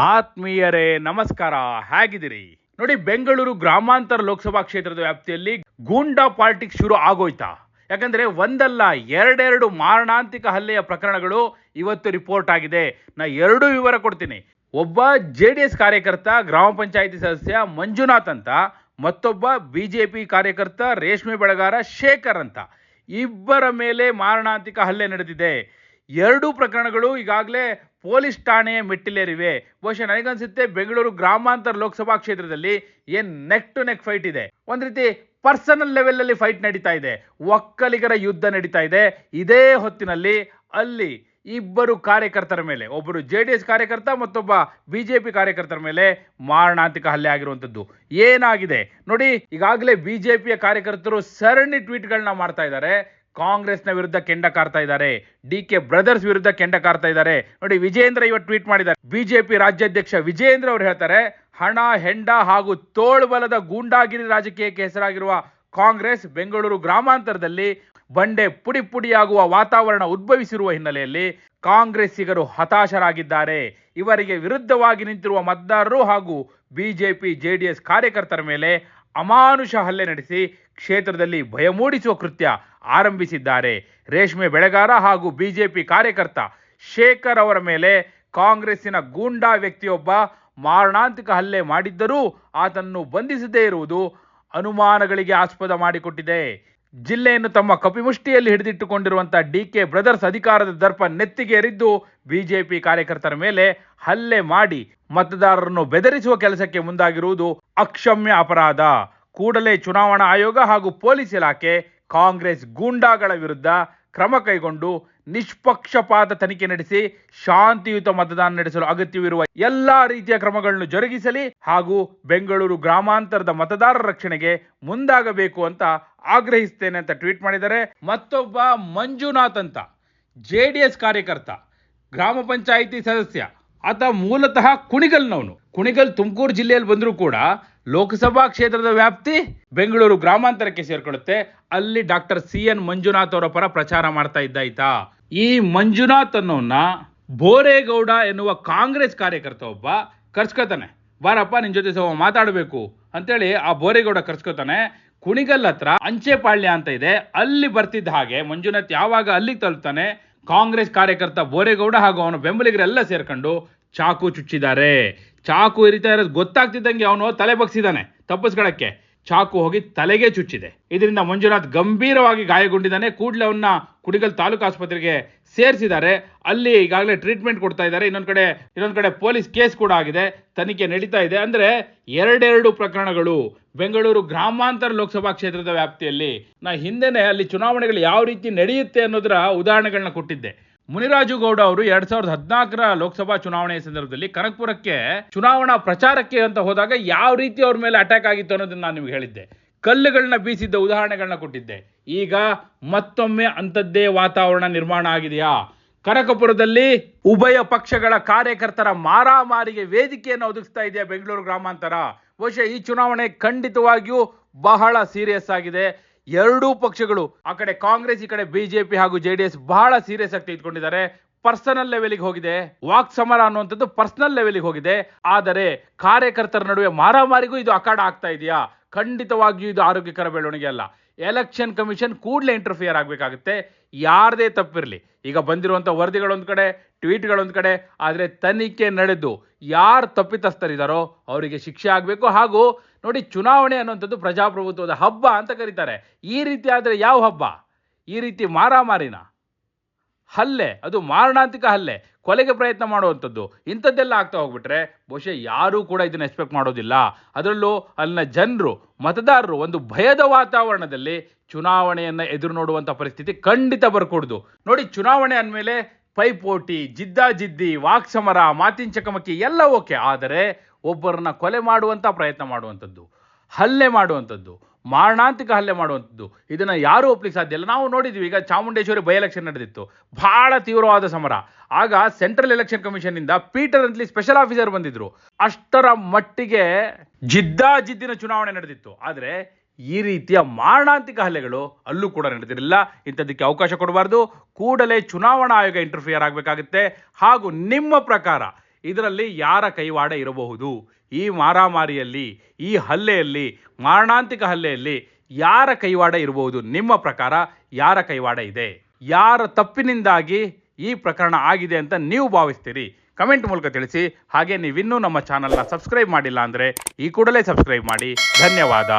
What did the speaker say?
ಆತ್ಮೀಯರೇ, ನಮಸ್ಕಾರ. ಹೇಗಿದ್ದೀರಿ? ನೋಡಿ, ಬೆಂಗಳೂರು ಗ್ರಾಮಾಂತರ ಲೋಕಸಭಾ ಕ್ಷೇತ್ರದ ವ್ಯಾಪ್ತಿಯಲ್ಲಿ ಗೂಂಡಾ ಪಾಲಿಟಿಕ್ಸ್ ಶುರು ಆಗೋಯ್ತಾ? ಯಾಕಂದ್ರೆ ಒಂದಲ್ಲ, ಎರಡೆರಡು ಮಾರಣಾಂತಿಕ ಹಲ್ಲೆಯ ಪ್ರಕರಣಗಳು ಇವತ್ತು ರಿಪೋರ್ಟ್ ಆಗಿದೆ. ನಾ ಎರಡು ವಿವರ ಕೊಡ್ತೀನಿ. ಒಬ್ಬ ಜೆ ಕಾರ್ಯಕರ್ತ, ಗ್ರಾಮ ಪಂಚಾಯಿತಿ ಸದಸ್ಯ ಮಂಜುನಾಥ್ ಅಂತ, ಮತ್ತೊಬ್ಬ ಬಿಜೆಪಿ ಕಾರ್ಯಕರ್ತ ರೇಷ್ಮೆ ಬೆಳಗಾರ ಶೇಖರ್ ಅಂತ. ಇಬ್ಬರ ಮೇಲೆ ಮಾರಣಾಂತಿಕ ಹಲ್ಲೆ ನಡೆದಿದೆ. ಎರಡೂ ಪ್ರಕರಣಗಳು ಈಗಾಗಲೇ ಪೊಲೀಸ್ ಠಾಣೆಯ ಮೆಟ್ಟಿಲೇರಿವೆ. ಬಹುಶಃ ನನಗನ್ಸುತ್ತೆ ಬೆಂಗಳೂರು ಗ್ರಾಮಾಂತರ ಲೋಕಸಭಾ ಕ್ಷೇತ್ರದಲ್ಲಿ ಏನ್ ನೆಕ್ ಟು ನೆಕ್ ಫೈಟ್ ಇದೆ. ಒಂದ್ ರೀತಿ ಪರ್ಸನಲ್ ಲೆವೆಲ್ ಅಲ್ಲಿ ಫೈಟ್ ನಡೀತಾ ಇದೆ. ಒಕ್ಕಲಿಗರ ಯುದ್ಧ ನಡೀತಾ ಇದೆ. ಇದೇ ಹೊತ್ತಿನಲ್ಲಿ ಅಲ್ಲಿ ಇಬ್ಬರು ಕಾರ್ಯಕರ್ತರ ಮೇಲೆ, ಒಬ್ಬರು ಜೆ ಡಿ ಎಸ್ ಕಾರ್ಯಕರ್ತ, ಮತ್ತೊಬ್ಬ ಬಿಜೆಪಿ ಕಾರ್ಯಕರ್ತರ ಮೇಲೆ ಮಾರಣಾಂತಿಕ ಹಲ್ಲೆ ಆಗಿರುವಂತದ್ದು ಏನಾಗಿದೆ? ನೋಡಿ, ಈಗಾಗಲೇ ಬಿಜೆಪಿಯ ಕಾರ್ಯಕರ್ತರು ಸರಣಿ ಟ್ವೀಟ್ಗಳನ್ನ ಮಾಡ್ತಾ ಇದ್ದಾರೆ. ಕಾಂಗ್ರೆಸ್ನ ವಿರುದ್ಧ ಕೆಂಡ ಕಾರ್ತಾ ಇದ್ದಾರೆ. ಡಿ ಕೆ ಬ್ರದರ್ಸ್ ವಿರುದ್ಧ ಕೆಂಡ ಕಾರ್ತಾ ಇದ್ದಾರೆ. ನೋಡಿ, ವಿಜೇಂದ್ರ ಇವತ್ತು ಟ್ವೀಟ್ ಮಾಡಿದ್ದಾರೆ. ಬಿಜೆಪಿ ರಾಜ್ಯಾಧ್ಯಕ್ಷ ವಿಜೇಂದ್ರ ಅವರು ಹೇಳ್ತಾರೆ, ಹಣ, ಹೆಂಡ ಹಾಗೂ ತೋಳ್ಬಲದ ಗೂಂಡಾಗಿರಿ ರಾಜಕೀಯಕ್ಕೆ ಹೆಸರಾಗಿರುವ ಕಾಂಗ್ರೆಸ್ ಬೆಂಗಳೂರು ಗ್ರಾಮಾಂತರದಲ್ಲಿ ಬಂಡೆ ಪುಡಿ ಪುಡಿಯಾಗುವ ವಾತಾವರಣ ಉದ್ಭವಿಸಿರುವ ಹಿನ್ನೆಲೆಯಲ್ಲಿ ಕಾಂಗ್ರೆಸ್ಸಿಗರು ಹತಾಶರಾಗಿದ್ದಾರೆ. ಇವರಿಗೆ ವಿರುದ್ಧವಾಗಿ ನಿಂತಿರುವ ಮತದಾರರು ಹಾಗೂ ಬಿಜೆಪಿ ಜೆಡಿಎಸ್ ಕಾರ್ಯಕರ್ತರ ಮೇಲೆ ಅಮಾನುಷ ಹಲ್ಲೆ ನಡೆಸಿ ಕ್ಷೇತ್ರದಲ್ಲಿ ಭಯ ಮೂಡಿಸುವ ಕೃತ್ಯ ಆರಂಭಿಸಿದ್ದಾರೆ. ರೇಷ್ಮೆ ಬೆಳೆಗಾರ ಹಾಗೂ ಬಿಜೆಪಿ ಕಾರ್ಯಕರ್ತ ಶೇಖರ್ ಅವರ ಮೇಲೆ ಕಾಂಗ್ರೆಸ್ಸಿನ ಗೂಂಡಾ ವ್ಯಕ್ತಿಯೊಬ್ಬ ಮಾರಣಾಂತಿಕ ಹಲ್ಲೆ ಮಾಡಿದ್ದರೂ ಆತನ್ನು ಬಂಧಿಸದೇ ಇರುವುದು ಅನುಮಾನಗಳಿಗೆ ಆಸ್ಪದ ಮಾಡಿಕೊಟ್ಟಿದೆ. ಜಿಲ್ಲೆಯನ್ನು ತಮ್ಮ ಕಪಿಮುಷ್ಟಿಯಲ್ಲಿ ಹಿಡಿದಿಟ್ಟುಕೊಂಡಿರುವಂತಹ ಡಿ ಕೆ ಬ್ರದರ್ಸ್ ಅಧಿಕಾರದ ದರ್ಪ ನೆತ್ತಿಗೇರಿದ್ದು ಬಿಜೆಪಿ ಕಾರ್ಯಕರ್ತರ ಮೇಲೆ ಹಲ್ಲೆ ಮಾಡಿ ಮತದಾರರನ್ನು ಬೆದರಿಸುವ ಕೆಲಸಕ್ಕೆ ಮುಂದಾಗಿರುವುದು ಅಕ್ಷಮ್ಯ ಅಪರಾಧ. ಕೂಡಲೇ ಚುನಾವಣಾ ಆಯೋಗ ಹಾಗೂ ಪೊಲೀಸ್ ಇಲಾಖೆ ಕಾಂಗ್ರೆಸ್ ಗೂಂಡಾಗಳ ವಿರುದ್ಧ ಕ್ರಮ ಕೈಗೊಂಡು ನಿಷ್ಪಕ್ಷಪಾತ ತನಿಖೆ ನಡೆಸಿ ಶಾಂತಿಯುತ ಮತದಾನ ನಡೆಸಲು ಅಗತ್ಯವಿರುವ ಎಲ್ಲಾ ರೀತಿಯ ಕ್ರಮಗಳನ್ನು ಜರುಗಿಸಲಿ ಹಾಗೂ ಬೆಂಗಳೂರು ಗ್ರಾಮಾಂತರದ ಮತದಾರರ ರಕ್ಷಣೆಗೆ ಮುಂದಾಗಬೇಕು ಅಂತ ಆಗ್ರಹಿಸ್ತೇನೆ ಅಂತ ಟ್ವೀಟ್ ಮಾಡಿದ್ದಾರೆ. ಮತ್ತೊಬ್ಬ ಮಂಜುನಾಥ್ ಅಂತ, ಜೆ ಕಾರ್ಯಕರ್ತ, ಗ್ರಾಮ ಪಂಚಾಯಿತಿ ಸದಸ್ಯ, ಆತ ಮೂಲತಃ ಕುಣಿಗಲ್ನವನು. ಕುಣಿಗಲ್ ತುಮಕೂರು ಜಿಲ್ಲೆಯಲ್ಲಿ ಬಂದರೂ ಕೂಡ ಲೋಕಸಭಾ ಕ್ಷೇತ್ರದ ವ್ಯಾಪ್ತಿ ಬೆಂಗಳೂರು ಗ್ರಾಮಾಂತರಕ್ಕೆ ಸೇರ್ಕೊಳ್ಳುತ್ತೆ. ಅಲ್ಲಿ ಡಾಕ್ಟರ್ ಸಿ ಎನ್ ಮಂಜುನಾಥ್ ಅವರ ಪರ ಪ್ರಚಾರ ಮಾಡ್ತಾ ಇದ್ದಾಯ್ತಾ? ಈ ಮಂಜುನಾಥ್ ಅನ್ನೋನ್ನ ಬೋರೇಗೌಡ ಎನ್ನುವ ಕಾಂಗ್ರೆಸ್ ಕಾರ್ಯಕರ್ತ ಒಬ್ಬ ಕರ್ಸ್ಕೊತಾನೆ. ಬಾರಪ್ಪ, ನಿನ್ ಜೊತೆ ಸ್ವಲ್ಪ ಮಾತಾಡಬೇಕು ಅಂತೇಳಿ ಆ ಬೋರೇಗೌಡ ಕರ್ಸ್ಕೊತಾನೆ. ಕುಣಿಗಲ್ ಹತ್ರ ಅಂಚೆಪಾಳ್ಯ ಅಂತ ಇದೆ. ಅಲ್ಲಿ ಬರ್ತಿದ್ದ ಹಾಗೆ ಮಂಜುನಾಥ್ ಯಾವಾಗ ಅಲ್ಲಿಗೆ ತಲುಪ್ತಾನೆ? ಕಾಂಗ್ರೆಸ್ ಕಾರ್ಯಕರ್ತ ಬೋರೇಗೌಡ ಹಾಗೂ ಅವನ ಬೆಂಬಲಿಗರೆಲ್ಲ ಸೇರ್ಕೊಂಡು ಚಾಕು ಚುಚ್ಚಿದ್ದಾರೆ. ಚಾಕು ಇರಿತಾ ಇರೋದು ಗೊತ್ತಾಗ್ತಿದ್ದಂಗೆ ಅವನು ತಲೆ ಬಗ್ಸಿದ್ದಾನೆ ತಪ್ಪಿಸ್ಕೊಳಕ್ಕೆ ಚಾಕು ಹೋಗಿ ತಲೆಗೆ ಚುಚ್ಚಿದೆ. ಇದರಿಂದ ಮಂಜುನಾಥ್ ಗಂಭೀರವಾಗಿ ಗಾಯಗೊಂಡಿದ್ದಾನೆ. ಕೂಡಲೇ ಅವನ್ನ ಕುಡಿಗಲ್ ತಾಲೂಕು ಆಸ್ಪತ್ರೆಗೆ ಸೇರಿಸಿದ್ದಾರೆ. ಅಲ್ಲಿ ಈಗಾಗಲೇ ಟ್ರೀಟ್ಮೆಂಟ್ ಕೊಡ್ತಾ ಇದ್ದಾರೆ. ಇನ್ನೊಂದು ಕಡೆ ಇನ್ನೊಂದು ಕಡೆ ಪೊಲೀಸ್ ಕೇಸ್ ಕೂಡ ಆಗಿದೆ. ತನಿಖೆ ನಡೀತಾ ಇದೆ. ಅಂದ್ರೆ ಎರಡೆರಡು ಪ್ರಕರಣಗಳು ಬೆಂಗಳೂರು ಗ್ರಾಮಾಂತರ ಲೋಕಸಭಾ ಕ್ಷೇತ್ರದ ವ್ಯಾಪ್ತಿಯಲ್ಲಿ. ನಾ ಹಿಂದೆನೆ ಅಲ್ಲಿ ಚುನಾವಣೆಗಳು ಯಾವ ರೀತಿ ನಡೆಯುತ್ತೆ ಅನ್ನೋದರ ಉದಾಹರಣೆಗಳನ್ನ ಕೊಟ್ಟಿದ್ದೆ. ಮುನಿರಾಜು ಗೌಡ ಅವರು ಎರಡ್ ಸಾವಿರದ ಹದಿನಾಲ್ಕರ ಲೋಕಸಭಾ ಚುನಾವಣೆಯ ಸಂದರ್ಭದಲ್ಲಿ ಕನಕ್ಪುರಕ್ಕೆ ಚುನಾವಣಾ ಪ್ರಚಾರಕ್ಕೆ ಅಂತ ಹೋದಾಗ ಯಾವ ರೀತಿ ಅವ್ರ ಮೇಲೆ ಅಟ್ಯಾಕ್ ಆಗಿತ್ತು ಅನ್ನೋದನ್ನ ನಾನು ನಿಮ್ಗೆ ಹೇಳಿದ್ದೆ. ಕಲ್ಲುಗಳನ್ನ ಬೀಸಿದ್ದ ಉದಾಹರಣೆಗಳನ್ನ ಕೊಟ್ಟಿದ್ದೆ. ಈಗ ಮತ್ತೊಮ್ಮೆ ಅಂಥದ್ದೇ ವಾತಾವರಣ ನಿರ್ಮಾಣ ಆಗಿದೆಯಾ? ಕನಕಪುರದಲ್ಲಿ ಉಭಯ ಪಕ್ಷಗಳ ಕಾರ್ಯಕರ್ತರ ಮಾರಾಮಾರಿಗೆ ವೇದಿಕೆಯನ್ನು ಒದಗಿಸ್ತಾ ಇದೆಯಾ ಬೆಂಗಳೂರು ಗ್ರಾಮಾಂತರ? ಬಹುಶಃ ಈ ಚುನಾವಣೆ ಖಂಡಿತವಾಗಿಯೂ ಬಹಳ ಸೀರಿಯಸ್ ಆಗಿದೆ. ಎರಡೂ ಪಕ್ಷಗಳು, ಆ ಕಡೆ ಕಾಂಗ್ರೆಸ್, ಈ ಕಡೆ ಬಿಜೆಪಿ ಹಾಗೂ ಜೆ ಡಿ ಎಸ್ ಬಹಳ ಸೀರಿಯಸ್ ಆಗಿ ತೆಗೆದುಕೊಂಡಿದ್ದಾರೆ ಪರ್ಸನಲ್ ಲೆವೆಲ್ಗೆ ಹೋಗಿದೆ. ವಾಕ್ ಸಮರ ಅನ್ನುವಂಥದ್ದು ಪರ್ಸನಲ್ ಲೆವೆಲ್ಗೆ ಹೋಗಿದೆ. ಆದರೆ ಕಾರ್ಯಕರ್ತರ ನಡುವೆ ಮಾರಾಮಾರಿಗೂ ಇದು ಅಖಾಡ ಆಗ್ತಾ ಇದೆಯಾ? ಖಂಡಿತವಾಗಿಯೂ ಇದು ಆರೋಗ್ಯಕರ ಬೆಳವಣಿಗೆ ಅಲ್ಲ. ಎಲೆಕ್ಷನ್ ಕಮಿಷನ್ ಕೂಡಲೇ ಇಂಟರ್ಫಿಯರ್ ಆಗಬೇಕಾಗುತ್ತೆ. ಯಾರದೇ ತಪ್ಪಿರಲಿ. ಈಗ ಬಂದಿರುವಂಥ ವರದಿಗಳೊಂದು ಕಡೆ ಟ್ವೀಟ್ಗಳೊಂದು ಕಡೆ, ಆದರೆ ತನಿಖೆ ನಡೆದು ಯಾರು ತಪ್ಪಿತಸ್ಥರಿದ್ದಾರೋ ಅವರಿಗೆ ಶಿಕ್ಷೆ ಆಗಬೇಕು. ಹಾಗೂ ನೋಡಿ ಚುನಾವಣೆ ಅನ್ನುವಂಥದ್ದು ಪ್ರಜಾಪ್ರಭುತ್ವದ ಹಬ್ಬ ಅಂತ ಕರೀತಾರೆ. ಈ ರೀತಿ ಆದರೆ ಯಾವ ಹಬ್ಬ? ಈ ರೀತಿ ಮಾರಾಮಾರಿನ? ಹಲ್ಲೆ, ಅದು ಮಾರಣಾಂತಿಕ ಹಲ್ಲೆ, ಕೊಲೆಗೆ ಪ್ರಯತ್ನ ಮಾಡುವಂಥದ್ದು, ಇಂಥದ್ದೆಲ್ಲ ಆಗ್ತಾ ಹೋಗ್ಬಿಟ್ರೆ ಬಹುಶಃ ಯಾರೂ ಕೂಡ ಇದನ್ನು ಎಕ್ಸ್ಪೆಕ್ಟ್ ಮಾಡೋದಿಲ್ಲ. ಅದರಲ್ಲೂ ಅಲ್ಲಿನ ಜನರು, ಮತದಾರರು ಒಂದು ಭಯದ ವಾತಾವರಣದಲ್ಲಿ ಚುನಾವಣೆಯನ್ನು ಎದುರು ನೋಡುವಂಥ ಪರಿಸ್ಥಿತಿ ಖಂಡಿತ ಬರ್ಕೊಡ್ದು. ನೋಡಿ, ಚುನಾವಣೆ ಅಂದಮೇಲೆ ಪೈಪೋಟಿ ಜಿದ್ದಾಜಿದ್ದಿ ವಾಕ್ ಸಮರ ಮಾತಿನ ಚಕಮಕಿ ಎಲ್ಲ ಓಕೆ, ಆದರೆ ಒಬ್ಬರನ್ನ ಕೊಲೆ ಮಾಡುವಂಥ ಪ್ರಯತ್ನ ಮಾಡುವಂಥದ್ದು, ಹಲ್ಲೆ ಮಾಡುವಂಥದ್ದು ಮಾರಣಾಂತಿಕ ಹಲ್ಲೆ ಮಾಡುವಂಥದ್ದು. ಇದನ್ನು ಯಾರೂ ಒಪ್ಪಲಿಕ್ಕೆ ಸಾಧ್ಯ ಇಲ್ಲ. ನಾವು ನೋಡಿದ್ವಿ, ಈಗ ಚಾಮುಂಡೇಶ್ವರಿ ಬೈ ಎಲೆಕ್ಷನ್ ನಡೆದಿತ್ತು. ಬಹಳ ತೀವ್ರವಾದ ಸಮರ. ಆಗ ಸೆಂಟ್ರಲ್ ಎಲೆಕ್ಷನ್ ಕಮಿಷನ್ ಇಂದ ಪೀಟರ್ ಅಂತಲಿ ಸ್ಪೆಷಲ್ ಆಫೀಸರ್ ಬಂದಿದ್ರು. ಅಷ್ಟರ ಮಟ್ಟಿಗೆ ಜಿದ್ದಾಜಿದ್ದಿನ ಚುನಾವಣೆ ನಡೆದಿತ್ತು. ಆದರೆ ಈ ರೀತಿಯ ಮಾರಣಾಂತಿಕ ಹಲ್ಲೆಗಳು ಅಲ್ಲೂ ಕೂಡ ನಡೆದಿರಲಿಲ್ಲ. ಇಂಥದ್ದಕ್ಕೆ ಅವಕಾಶ ಕೊಡಬಾರ್ದು. ಕೂಡಲೇ ಚುನಾವಣಾ ಆಯೋಗ ಇಂಟರ್ಫಿಯರ್ ಆಗಬೇಕಾಗುತ್ತೆ. ಹಾಗೂ ನಿಮ್ಮ ಪ್ರಕಾರ ಇದರಲ್ಲಿ ಯಾರ ಕೈವಾಡ ಇರಬಹುದು? ಈ ಮಾರಾಮಾರಿಯಲ್ಲಿ, ಈ ಹಲ್ಲೆಯಲ್ಲಿ, ಮಾರಣಾಂತಿಕ ಹಲ್ಲೆಯಲ್ಲಿ ಯಾರ ಕೈವಾಡ ಇರಬಹುದು? ನಿಮ್ಮ ಪ್ರಕಾರ ಯಾರ ಕೈವಾಡ ಇದೆ? ಯಾರ ತಪ್ಪಿನಿಂದಾಗಿ ಈ ಪ್ರಕರಣ ಆಗಿದೆ ಅಂತ ನೀವು ಭಾವಿಸ್ತೀರಿ? ಕಮೆಂಟ್ ಮೂಲಕ ತಿಳಿಸಿ. ಹಾಗೆ ನೀವಿನ್ನೂ ನಮ್ಮ ಚಾನಲ್ನ ಸಬ್ಸ್ಕ್ರೈಬ್ ಮಾಡಿಲ್ಲ ಅಂದರೆ ಈ ಕೂಡಲೇ ಸಬ್ಸ್ಕ್ರೈಬ್ ಮಾಡಿ. ಧನ್ಯವಾದ.